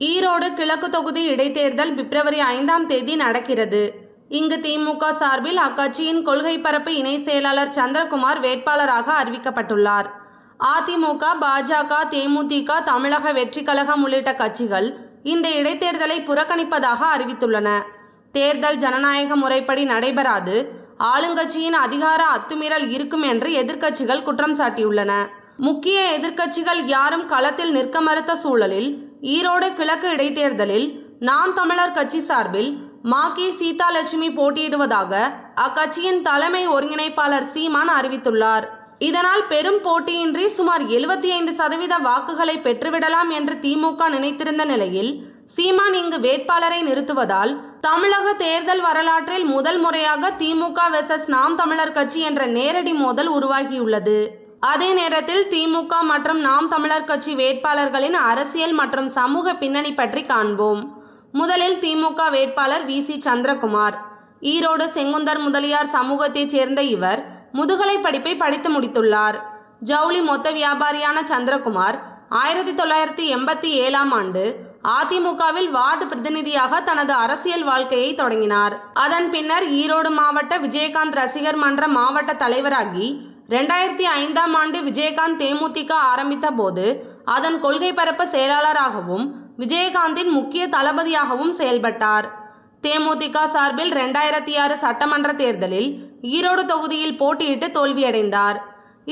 ஈரோடு கிழக்கு தொகுதி இடைத்தேர்தல் பிப்ரவரி ஐந்தாம் தேதி நடக்கிறது. இங்கு திமுக சார்பில் அக்கட்சியின் கொள்கை பரப்பு இணை செயலாளர் சந்திரகுமார் வேட்பாளராக அறிவிக்கப்பட்டுள்ளார். அதிமுக பாஜக தேமுதிக தமிழக வெற்றிக் கழகம் உள்ளிட்ட கட்சிகள் இந்த இடைத்தேர்தலை புறக்கணிப்பதாக அறிவித்துள்ளன. தேர்தல் ஜனநாயக முறைப்படி நடைபெறாது. ஆளுங்கட்சியின் அதிகார அத்துமீறல் இருக்கும் என்று எதிர்க்கட்சிகள் குற்றம் சாட்டியுள்ளன. முக்கிய எதிர்க்கட்சிகள் யாரும் களத்தில் நிற்க மறுத்த சூழலில் ஈரோடு கிழக்கு இடைத்தேர்தலில் நாம் தமிழர் கட்சி சார்பில் மாகி சீதாலட்சுமி போட்டியிடுவதாக அக்கட்சியின் தலைமை ஒருங்கிணைப்பாளர் சீமான் அறிவித்துள்ளார். இதனால் பெரும் போட்டியின்றி சுமார் எழுபத்தி ஐந்து சதவீத வாக்குகளை பெற்றுவிடலாம் என்று திமுக நினைத்திருந்த நிலையில் சீமான் இங்கு வேட்பாளரை நிறுத்துவதால் தமிழக தேர்தல் வரலாற்றில் முதல் முறையாக திமுக வெர்சஸ் நாம் தமிழர் கட்சி என்ற நேரடி மோதல் உருவாகியுள்ளது. அதே நேரத்தில் திமுக மற்றும் நாம் தமிழர் கட்சி வேட்பாளர்களின் அரசியல் மற்றும் சமூக பின்னணி பற்றி காண்போம். முதலில் திமுக வேட்பாளர் வி. சி. சந்திரகுமார். ஈரோடு செங்குந்தர் முதலியார் சமூகத்தைச் சேர்ந்த இவர் முதுகலை படிப்பை படித்து முடித்துள்ளார். ஜவுளி மொத்த வியாபாரியான சந்திரகுமார் ஆயிரத்தி தொள்ளாயிரத்தி எண்பத்தி ஏழாம் ஆண்டு அதிமுகவில் வார்டு பிரதிநிதியாக தனது அரசியல் வாழ்க்கையை தொடங்கினார். அதன் பின்னர் ஈரோடு மாவட்ட விஜயகாந்த் ரசிகர் மன்ற மாவட்ட தலைவராகி ரெண்டாயிரத்தி ஐந்தாம் ஆண்டு விஜயகாந்த் தேமுதிக ஆரம்பித்த போது அதன் கொள்கை பரப்பு செயலாளராகவும் விஜயகாந்தின் முக்கிய தளபதியாகவும் செயல்பட்டார். தேமுதிக சார்பில் ரெண்டாயிரத்தி ஆறு சட்டமன்ற தேர்தலில் ஈரோடு தொகுதியில் போட்டியிட்டு தோல்வியடைந்தார்.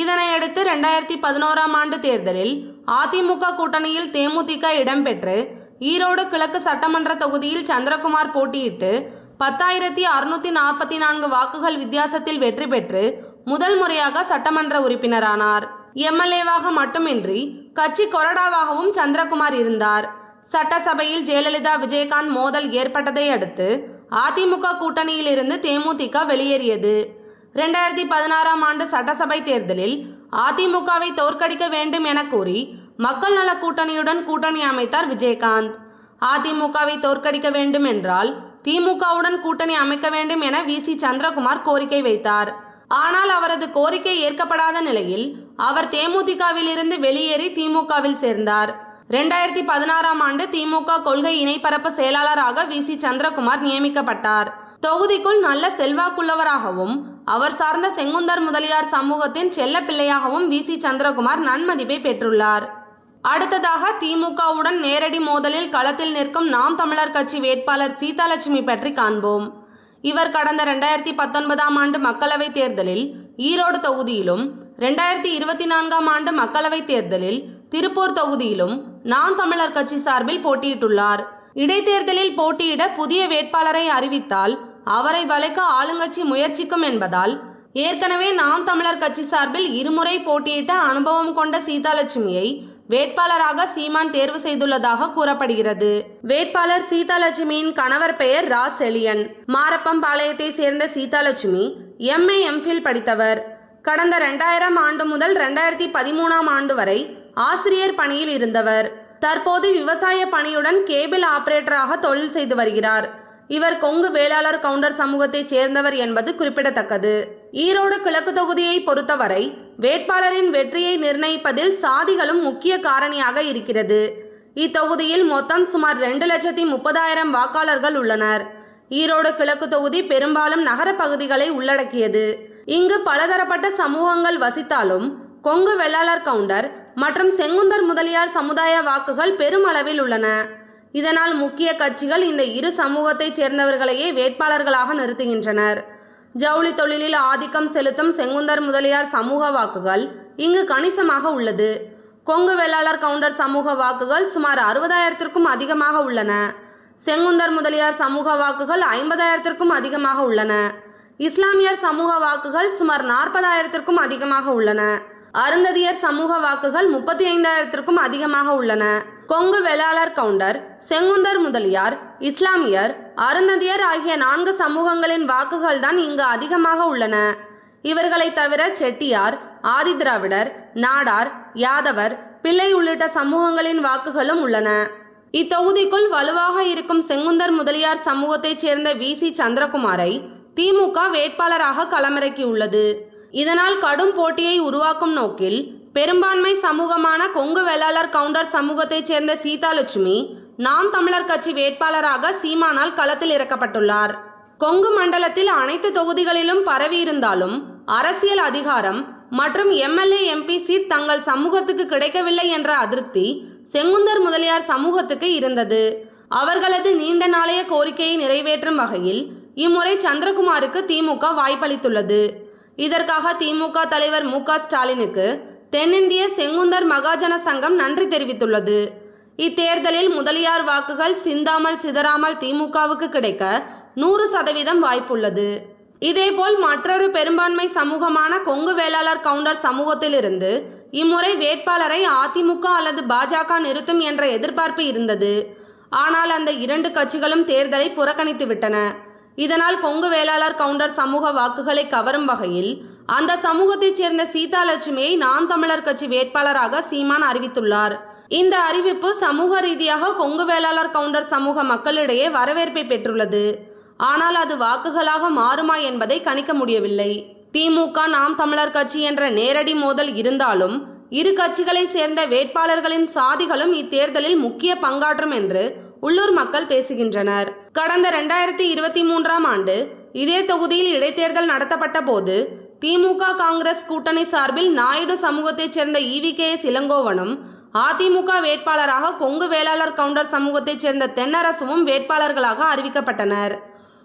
இதனையடுத்து ரெண்டாயிரத்தி பதினோராம் ஆண்டு தேர்தலில் அதிமுக கூட்டணியில் தேமுதிக இடம்பெற்று ஈரோடு கிழக்கு சட்டமன்ற தொகுதியில் சந்திரகுமார் போட்டியிட்டு பத்தாயிரத்தி அறுநூத்தி நாற்பத்தி நான்கு வாக்குகள் வித்தியாசத்தில் வெற்றி பெற்று முதல் முறையாக சட்டமன்ற உறுப்பினரானார். எம்எல்ஏவாக மட்டுமின்றி கட்சி கொறடாவாகவும் சந்திரகுமார் இருந்தார். சட்டசபையில் ஜெயலலிதா விஜயகாந்த் மோதல் ஏற்பட்டதை அடுத்து அதிமுக கூட்டணியிலிருந்து தேமுதிக வெளியேறியது. ரெண்டாயிரத்தி பதினாறாம் ஆண்டு சட்டசபை தேர்தலில் அதிமுகவை தோற்கடிக்க வேண்டும் என கூறி மக்கள் நல கூட்டணியுடன் கூட்டணி அமைத்தார் விஜயகாந்த். அதிமுகவை தோற்கடிக்க வேண்டும் என்றால் திமுகவுடன் கூட்டணி அமைக்க வேண்டும் என வி. சி. சந்திரகுமார் கோரிக்கை வைத்தார். ஆனால் அவரது கோரிக்கை ஏற்கப்படாத நிலையில் அவர் தேமுதிகவிலிருந்து வெளியேறி திமுகவில் சேர்ந்தார். ரெண்டாயிரத்தி பதினாறாம் ஆண்டு திமுக கொள்கை இணைப்பரப்பு செயலாளராக வி. சி. சந்திரகுமார் நியமிக்கப்பட்டார். தொகுதிக்குள் நல்ல செல்வாக்குள்ளவராகவும் அவர் சார்ந்த செங்குந்தர் முதலியார் சமூகத்தின் செல்ல பிள்ளையாகவும் வி. சி. சந்திரகுமார் நன்மதிப்பை பெற்றுள்ளார். அடுத்ததாக திமுகவுடன் நேரடி மோதலில் களத்தில் நிற்கும் நாம் தமிழர் கட்சி வேட்பாளர் சீதாலட்சுமி பற்றி காண்போம். இவர் கடந்த ரெண்டாயிரத்தி பத்தொன்பதாம் ஆண்டு மக்களவைத் தேர்தலில் ஈரோடு தொகுதியிலும் ரெண்டாயிரத்தி இருபத்தி நான்காம் ஆண்டு மக்களவைத் தேர்தலில் திருப்பூர் தொகுதியிலும் நாம் தமிழர் கட்சி சார்பில் போட்டியிட்டுள்ளார். இடைத்தேர்தலில் போட்டியிட புதிய வேட்பாளரை அறிவித்தால் அவரை வளைக்க ஆளுங்கட்சி முயற்சிக்கும் என்பதால் ஏற்கனவே நாம் தமிழர் கட்சி சார்பில் இருமுறை போட்டியிட்ட அனுபவம் கொண்ட சீதாலட்சுமியை வேட்பாளராக சீமான் தேர்வு செய்துள்ளதாக கூறப்படுகிறது. வேட்பாளர் சீதாலட்சுமியின் கணவர் பெயர் ரா செலியன் மாரப்பம்பாளையத்தை சேர்ந்த சீதாலட்சுமி எம்ஏ எம்ஃபில் படித்தவர். கடந்த ரெண்டாயிரம் ஆண்டு முதல் ரெண்டாயிரத்தி பதிமூணாம் ஆண்டு வரை ஆசிரியர் பணியில் இருந்தவர். தற்போது விவசாய பணியுடன் கேபிள் ஆபரேட்டராக தொழில் செய்து வருகிறார். இவர் கொங்கு வேளாளர் கவுண்டர் சமூகத்தைச் சேர்ந்தவர் என்பது குறிப்பிடத்தக்கது. ஈரோடு கிழக்கு தொகுதியை பொறுத்தவரை வேட்பாளரின் வெற்றியை நிர்ணயிப்பதில் சாதிகளும் முக்கிய காரணியாக இருக்கிறது. இத்தொகுதியில் மொத்தம் சுமார் ரெண்டு லட்சத்தி முப்பதாயிரம் வாக்காளர்கள் உள்ளனர். ஈரோடு கிழக்கு தொகுதி பெரும்பாலும் நகர பகுதிகளை உள்ளடக்கியது. இங்கு பலதரப்பட்ட சமூகங்கள் வசித்தாலும் கொங்கு வெள்ளாளர் கவுண்டர் மற்றும் செங்குந்தர் முதலியார் சமுதாய வாக்குகள் பெருமளவில் உள்ளன. இதனால் முக்கிய கட்சிகள் இந்த இரு சமூகத்தைச் சேர்ந்தவர்களையே வேட்பாளர்களாக நிறுத்துகின்றனர். ஜவுளி தொழிலில் ஆதிக்கம் செலுத்தும் செங்குந்தர் முதலியார் சமூக வாக்குகள் இங்கு கணிசமாக உள்ளது. கொங்கு வெள்ளாளர் கவுண்டர் சமூக வாக்குகள் சுமார் அறுபதாயிரத்திற்கும் அதிகமாக உள்ளன. செங்குந்தர் முதலியார் சமூக வாக்குகள் ஐம்பதாயிரத்திற்கும் அதிகமாக உள்ளன. இஸ்லாமியர் சமூக வாக்குகள் சுமார் நாற்பதாயிரத்திற்கும் அதிகமாக உள்ளன. அருந்ததியர் சமூக வாக்குகள் முப்பத்தி ஐந்தாயிரத்திற்கும் அதிகமாக உள்ளன. கொங்கு வேளாளர் கவுண்டர் செங்குந்தர் முதலியார் இஸ்லாமியர் அருந்ததியர் ஆகிய நான்கு சமூகங்களின் வாக்குகள் தான் இங்கு அதிகமாக உள்ளன. இவர்களை தவிர செட்டியார் ஆதிதிராவிடர் நாடார் யாதவர் பிள்ளை உள்ளிட்ட சமூகங்களின் வாக்குகளும் உள்ளன. இத்தொகுதிக்குள் வலுவாக இருக்கும் செங்குந்தர் முதலியார் சமூகத்தைச் சேர்ந்த வி. சி. சந்திரகுமாரை திமுக வேட்பாளராக களமிறக்கியுள்ளது. இதனால் கடும் போட்டியை உருவாக்கும் நோக்கில் பெரும்பான்மை சமூகமான கொங்கு வேளாளர் கவுண்டர் சமூகத்தைச் சேர்ந்த சீதாலட்சுமி நாம் தமிழர் கட்சி வேட்பாளராக சீமானால் களத்தில் இறக்கப்பட்டுள்ளார். கொங்கு மண்டலத்தில் அனைத்து தொகுதிகளிலும் பரவியிருந்தாலும் அரசியல் அதிகாரம் மற்றும் எம்எல்ஏ எம்பி சீட் தங்கள் சமூகத்துக்கு கிடைக்கவில்லை என்ற அதிருப்தி செங்குந்தர் முதலியார் சமூகத்துக்கு இருந்தது. அவர்களது நீண்ட நாளைய கோரிக்கையை நிறைவேற்றும் வகையில் இம்முறை சந்திரகுமாருக்கு திமுக வாய்ப்பளித்துள்ளது. இதற்காக திமுக தலைவர் மு க ஸ்டாலினுக்கு தென்னிந்திய செங்குந்தர் மகாஜன சங்கம் நன்றி தெரிவித்துள்ளது. இத்தேர்தலில் முதலியார் வாக்குகள் சிந்தாமல் சிதறாமல் திமுகவுக்கு கிடைக்க நூறு சதவீதம் வாய்ப்புள்ளது. இதேபோல் மற்றொரு பெரும்பான்மை சமூகமான கொங்கு வேளாளர் கவுண்டர் சமூகத்திலிருந்து இம்முறை வேட்பாளரை அதிமுக அல்லது பாஜக நிறுத்தும் என்ற எதிர்பார்ப்பு இருந்தது. ஆனால் அந்த இரண்டு கட்சிகளும் தேர்தலை புறக்கணித்து விட்டன இதனால் கொங்கு வேளாளர் கவுண்டர் சமூக வாக்குகளை கவரும் வகையில் அந்த சமூகத்தைச் சேர்ந்த சீதாலட்சுமியை நான் தமிழர் கட்சி வேட்பாளராக சீமான் அறிவித்துள்ளார். இந்த அறிவிப்பு சமூக ரீதியாக கொங்கு வேளாளர் கவுண்டர் சமூக மக்களிடையே வரவேற்பை பெற்றுள்ளது. ஆனால் அது வாக்குகளாக மாறுமா என்பதை கணிக்க முடியவில்லை. திமுக நாம் தமிழர் கட்சி என்ற நேரடி மோதல் இருந்தாலும் இரு கட்சிகளை சேர்ந்த வேட்பாளர்களின் சாதிகளும் இத்தேர்தலில் முக்கிய பங்காற்றும் என்று உள்ளூர் மக்கள் பேசுகின்றனர். கடந்த ரெண்டாயிரத்தி இருபத்தி மூன்றாம் ஆண்டு இதே தொகுதியில் இடைத்தேர்தல் நடத்தப்பட்ட போது திமுக காங்கிரஸ் கூட்டணி சார்பில் நாயுடு சமூகத்தைச் சேர்ந்த இவி கே எஸ் இளங்கோவனும் அதிமுக வேட்பாளராக கொங்கு வேளாளர் கவுண்டர் சமூகத்தைச் சேர்ந்த தென்னரசுவும் வேட்பாளர்களாக அறிவிக்கப்பட்டனர்.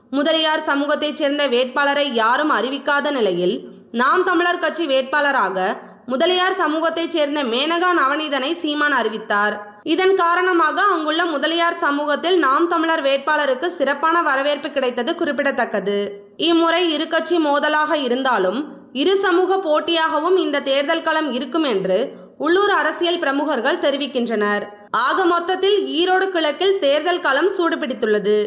முதலியார் சமூகத்தைச் சேர்ந்த வேட்பாளரை யாரும் அறிவிக்காத நிலையில் நாம் தமிழர் கட்சி வேட்பாளராக முதலியார் சமூகத்தைச் சேர்ந்த மேனகா நவநீதனை சீமான் அறிவித்தார். இதன் காரணமாக அங்குள்ள முதலியார் சமூகத்தில் நாம் தமிழர் வேட்பாளருக்கு சிறப்பான வரவேற்பு கிடைத்தது குறிப்பிடத்தக்கது. இம்முறை இரு கட்சி மோதலாக இருந்தாலும் இரு சமூக போட்டியாகவும் இந்த தேர்தல் களம் இருக்கும் என்று உள்ளூர் அரசியல் பிரமுகர்கள் தெரிவிக்கின்றனர். ஆக மொத்தத்தில் ஈரோடு கிழக்கில் தேர்தல் களம் சூடுபிடித்துள்ளது.